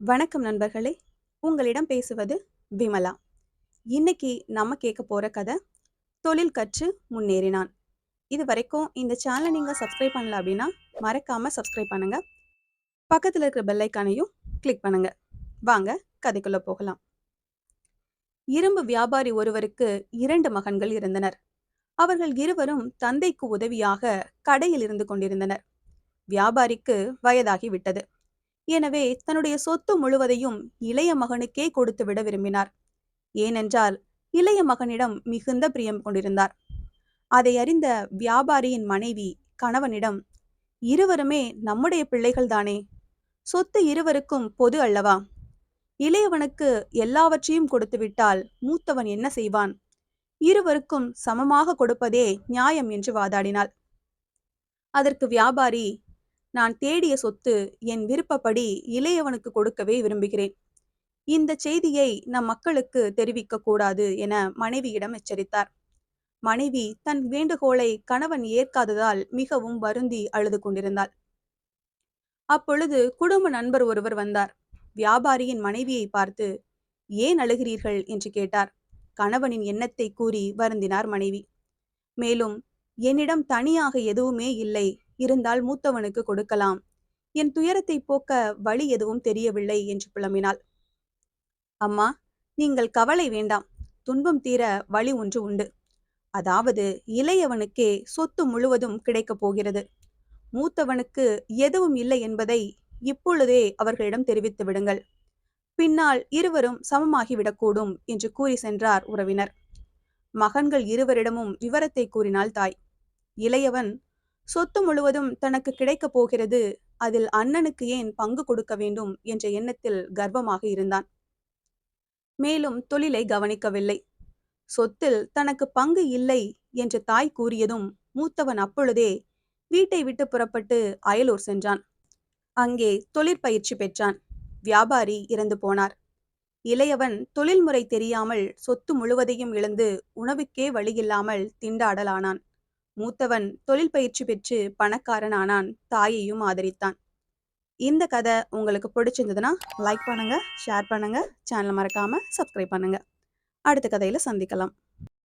வணக்கம் நண்பர்களே. உங்களிடம் பேசுவது விமலா. இன்னைக்கு நம்ம கேட்க போற கதை தொழில் கற்று முன்னேறினான் இது வரைக்கும் இந்த சேனலை நீங்க சப்ஸ்கிரைப் பண்ணல அப்படின்னா மறக்காம சப்ஸ்கிரைப் பண்ணுங்க. பக்கத்துல இருக்கிற பெல்லைக்கானையும் கிளிக் பண்ணுங்க. வாங்க கதைக்குள்ள போகலாம். இரும்பு வியாபாரி ஒருவருக்கு இரண்டு மகன்கள் இருந்தனர். அவர்கள் இருவரும் தந்தைக்கு உதவியாக கடையில் இருந்து கொண்டிருந்தனர். வியாபாரிக்கு வயதாகி விட்டது. எனவே தன்னுடைய சொத்து முழுவதையும் இளைய மகனுக்கே கொடுத்து விட விரும்பினார். ஏனென்றால் இளைய மகனிடம் மிகுந்த பிரியம் கொண்டிருந்தார். அதை அறிந்த வியாபாரியின் மனைவி கணவனிடம் இருவருமே நம்முடைய பிள்ளைகள்தானே சொத்து இருவருக்கும் பொது அல்லவா? இளையவனுக்கு எல்லாவற்றையும் கொடுத்து விட்டால் மூத்தவன் என்ன செய்வான்? இருவருக்கும் சமமாக கொடுப்பதே நியாயம் என்று வாதாடினாள். அதற்கு வியாபாரி நான் தேடிய சொத்து என் விருப்பப்படி இளையவனுக்கு கொடுக்கவே விரும்புகிறேன். இந்த செய்தியை நம் மக்களுக்கு தெரிவிக்க கூடாது என மனைவியிடம் எச்சரித்தார். மனைவி தன் வேண்டுகோளை கணவன் ஏற்காததால் மிகவும் வருந்தி அழுது கொண்டிருந்தாள். அப்பொழுது குடும்ப நண்பர் ஒருவர் வந்தார். வியாபாரியின் மனைவியை பார்த்து ஏன் அழுகிறீர்கள்? என்று கேட்டார். கணவனின் எண்ணத்தை கூறி வருந்தினார் மனைவி. மேலும் என்னிடம் தனியாக எதுவுமே இல்லை. இருந்தால் மூத்தவனுக்கு கொடுக்கலாம். என் துயரத்தை போக்க வழி எதுவும் தெரியவில்லை என்று புலம்பினாள். அம்மா நீங்கள் கவலை வேண்டாம். துன்பம் தீர வழி ஒன்று உண்டு. அதாவது இளையவனுக்கே சொத்து முழுவதும் கிடைக்கப் போகிறது. மூத்தவனுக்கு எதுவும் இல்லை என்பதை இப்பொழுதே அவர்களிடம் தெரிவித்து விடுங்கள். பின்னால் இருவரும் சமமாகிவிடக்கூடும் என்று கூறி சென்றார் உறவினர். மகன்கள் இருவரிடமும் விவரத்தை கூறினாள் தாய். இளையவன் சொத்து முழுவதும் தனக்கு கிடைக்கப் போகிறது அதில் அண்ணனுக்கு ஏன் பங்கு கொடுக்க வேண்டும் என்ற எண்ணத்தில் கர்வமாக இருந்தான். மேலும் தொழிலை கவனிக்கவில்லை. சொத்தில் தனக்கு பங்கு இல்லை என்று தாய் கூறியதும் மூத்தவன் அப்பொழுதே வீட்டை விட்டு புறப்பட்டு அயலூர் சென்றான். அங்கே தொழிற்பயிற்சி பெற்றான். வியாபாரி இறந்து போனார். இளையவன் தொழில்முறை தெரியாமல் சொத்து முழுவதையும் இழந்து உணவுக்கே வழியில்லாமல் திண்டாடலானான். மூத்தவன் தொழில் பயிற்சி பெற்று பணக்காரன் ஆனான் தாயையும் ஆதரித்தான். இந்த கதை உங்களுக்கு பிடிச்சிருந்ததுன்னா லைக் பண்ணுங்க ஷேர் பண்ணுங்க சேனலை மறக்காம சப்ஸ்கிரைப் பண்ணுங்க. அடுத்த கதையில சந்திக்கலாம்.